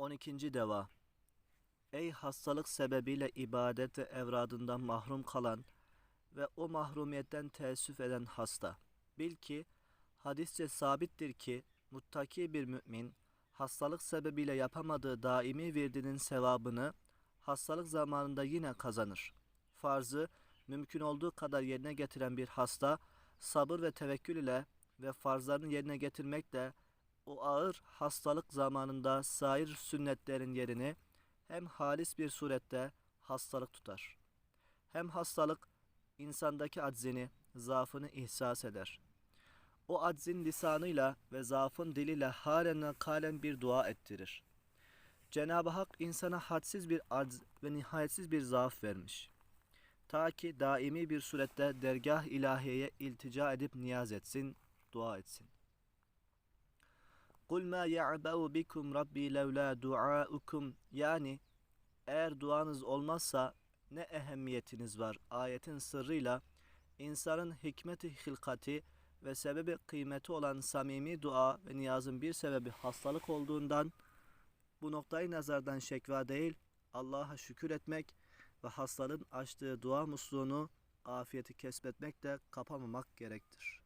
12. Deva Ey hastalık sebebiyle ibadet ve evradından mahrum kalan ve o mahrumiyetten teessüf eden hasta. Bil ki hadisçe sabittir ki muttaki bir mümin hastalık sebebiyle yapamadığı daimi virdinin sevabını hastalık zamanında yine kazanır. Farzı mümkün olduğu kadar yerine getiren bir hasta sabır ve tevekkül ile ve farzlarını yerine getirmekle o ağır hastalık zamanında sair sünnetlerin yerini hem halis bir surette hastalık tutar. Hem hastalık insandaki aczini, zaafını ihsas eder. O aczin lisanıyla ve zaafın diliyle halen kalen bir dua ettirir. Cenab-ı Hak insana hadsiz bir acz ve nihayetsiz bir zaaf vermiş. Ta ki daimi bir surette dergah ilahiyeye iltica edip niyaz etsin, dua etsin. Kul ma ya'ba'u bikum rabbi levla duaukum yani eğer duanız olmazsa ne ehemmiyetiniz var ayetin sırrıyla insanın hikmeti hilkati ve sebebi kıymeti olan samimi dua ve niyazın bir sebebi hastalık olduğundan bu noktayı nazardan şekva değil Allah'a şükür etmek ve hastalığın açtığı dua musluğunu afiyeti kesbetmek de kapamamak gerektir.